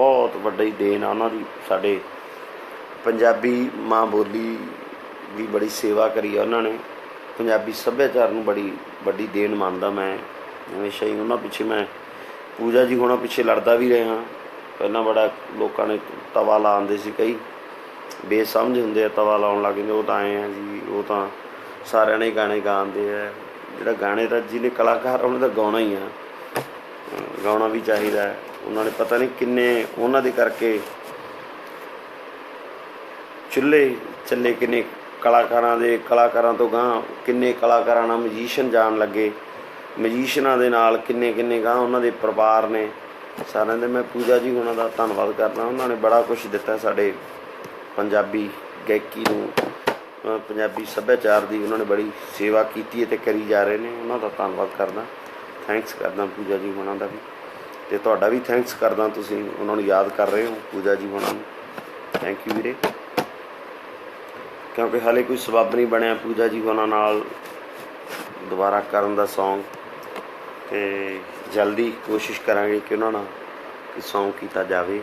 ਬਹੁਤ ਵੱਡੀ ਦੇਣ ਆ ਉਹਨਾਂ ਦੀ ਸਾਡੇ ਪੰਜਾਬੀ ਮਾਂ ਬੋਲੀ ਦੀ ਬੜੀ ਸੇਵਾ ਕਰੀ ਆ ਉਹਨਾਂ ਨੇ। ਪੰਜਾਬੀ ਸੱਭਿਆਚਾਰ ਨੂੰ ਬੜੀ ਵੱਡੀ ਦੇਣ ਮੰਨਦਾ ਮੈਂ। ਹਮੇਸ਼ਾ ਹੀ ਉਹਨਾਂ ਪਿੱਛੇ ਮੈਂ ਪੂਜਾ ਜੀ ਹੋਣਾ ਪਿੱਛੇ ਲੜਦਾ ਵੀ ਰਿਹਾ। ਪਹਿਲਾਂ ਬੜਾ ਲੋਕਾਂ ਨੇ ਤਵਾ ਲਾਉਂਦੇ ਸੀ ਕਈ। ਬੇਸਮਝ ਹੁੰਦੇ ਆ ਤਵਾ ਲਾਉਣ ਲੱਗ ਜਾਂਦੇ ਉਹ ਤਾਂ ਆਏ ਆ ਜੀ ਉਹ ਤਾਂ ਸਾਰਿਆਂ ਨੇ ਗਾਣੇ ਗਾਉਂਦੇ ਆ। ਜਿਹੜਾ ਗਾਣੇ ਦਾ ਜਿਹਨੇ ਕਲਾਕਾਰ ਆ, ਉਹਨੇ ਤਾਂ ਗਾਉਣਾ ਹੀ ਆ। ਗਾਉਣਾ ਵੀ ਚਾਹੀਦਾ। ਹੈ। ਉਹਨਾਂ ਨੇ ਪਤਾ ਨਹੀਂ ਕਿੰਨੇ ਉਹਨਾਂ ਦੇ ਕਰਕੇ ਚੁੱਲ੍ਹੇ ਚੱਲੇ ਕਿੰਨੇ ਕਲਾਕਾਰਾਂ ਦੇ, ਕਲਾਕਾਰਾਂ ਤੋਂ ਗਾਂ ਕਿੰਨੇ ਕਲਾਕਾਰਾਂ ਨਾਲ ਮਜੀਸ਼ੀਅਨ ਜਾਣ ਲੱਗੇ। ਮਜੀਸ਼ੀਅਨਾਂ ਦੇ ਨਾਲ ਕਿੰਨੇ ਕਿੰਨੇ ਗਾਂ ਉਹਨਾਂ ਦੇ ਪਰਿਵਾਰ ਨੇ। ਸਾਰਿਆਂ ਦੇ ਮੈਂ ਪੂਜਾ ਜੀ ਉਹਨਾਂ ਦਾ ਧੰਨਵਾਦ ਕਰਦਾ। ਉਹਨਾਂ ਨੇ ਬੜਾ ਕੁਝ ਦਿੱਤਾ ਸਾਡੇ ਪੰਜਾਬੀ ਗਾਇਕੀ ਨੂੰ ਪੰਜਾਬੀ ਸੱਭਿਆਚਾਰ ਦੀ ਉਹਨਾਂ ਨੇ ਬੜੀ ਸੇਵਾ ਕੀਤੀ ਹੈ ਤੇ ਕਰੀ ਜਾ ਰਹੇ ਨੇ। ਉਹਨਾਂ ਦਾ ਧੰਨਵਾਦ ਕਰਦਾ। ਥੈਂਕਸ ਕਰਦਾ ਪੂਜਾ ਜੀ ਉਹਨਾਂ ਦਾ ਵੀ। ਤੇ ਤੁਹਾਡਾ ਵੀ ਥੈਂਕਸ ਕਰਦਾ ਤੁਸੀਂ, ਉਹਨਾਂ ਨੂੰ ਯਾਦ ਕਰ ਰਹੇ ਹੋ, ਪੂਜਾ ਜੀ ਉਹਨਾਂ ਨੂੰ। ਥੈਂਕ ਯੂ ਵੀਰੇ। ਕਿਉਂਕਿ ਹਾਲੇ ਕੋਈ ਸਬੱਬ ਨਹੀਂ ਬਣਿਆ ਪੂਜਾ ਜੀ ਉਹਨਾਂ ਨਾਲ ਦੁਬਾਰਾ ਕਰਨ ਦਾ ਸੌਂਗ ਤੇ ਜਲਦੀ ਕੋਸ਼ਿਸ਼ ਕਰਾਂਗੇ ਕਿ ਉਹਨਾਂ ਨਾਲ ਕਿ ਸੌਂਗ ਕੀਤਾ ਜਾਵੇ।